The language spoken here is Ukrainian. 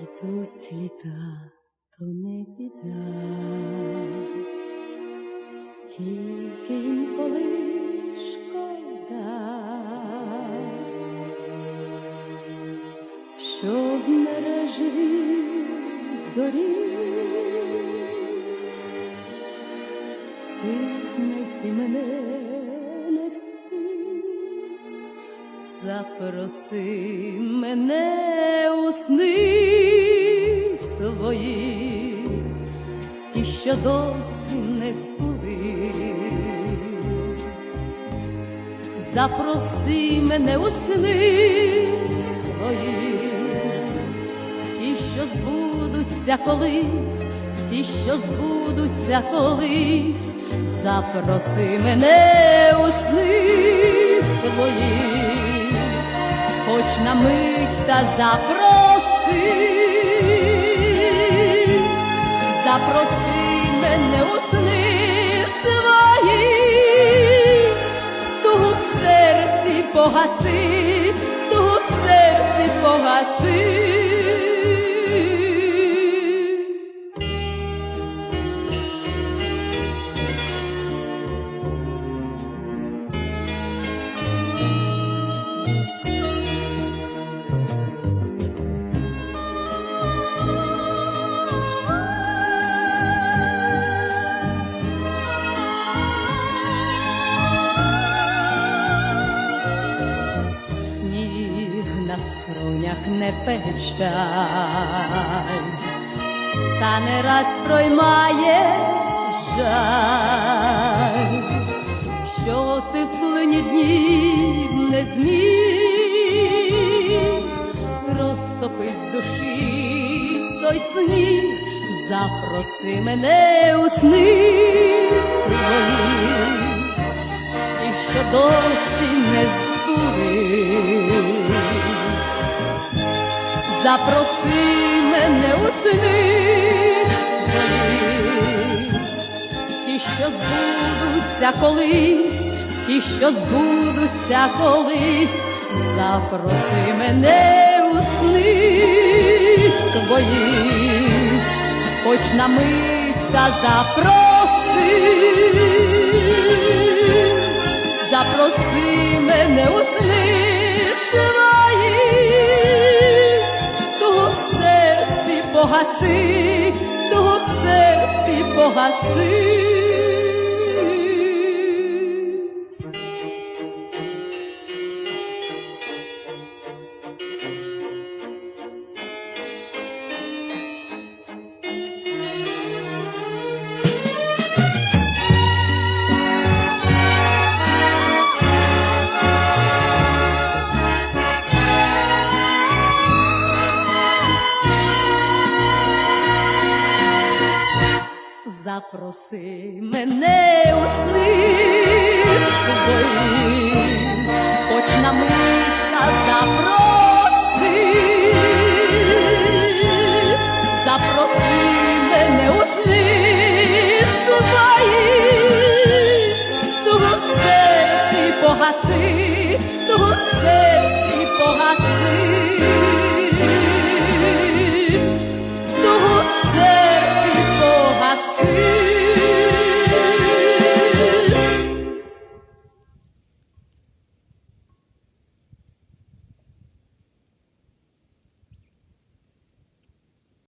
Ідуть літа, то не біда, тільки інколи шкода, що в мережі доріг ти знайти мене Запроси мене у сни свої, ті, що досі не збулись. Запроси мене у сни свої, ті, що збудуться колись, ті, що збудуться колись, запроси мене у сни свої, хоч на мить та запроси, запроси мене у сни свої, тугу в серці погаси, тугу в серці погаси. Сніг скронях не печаль, та не раз проймає що ти в плині днів не зміг розтопить душі той сніг, запроси мене у сни свої ті, що досі не збулись. Запроси мене у сни. Ті, що збудуться колись, ті, що збудуться колись, запроси мене у сни свої, хоч на мить та запроси. Запроси мене у сни погаси, того в серці погаси. запроси мене у сни свої, хоч на мить казати.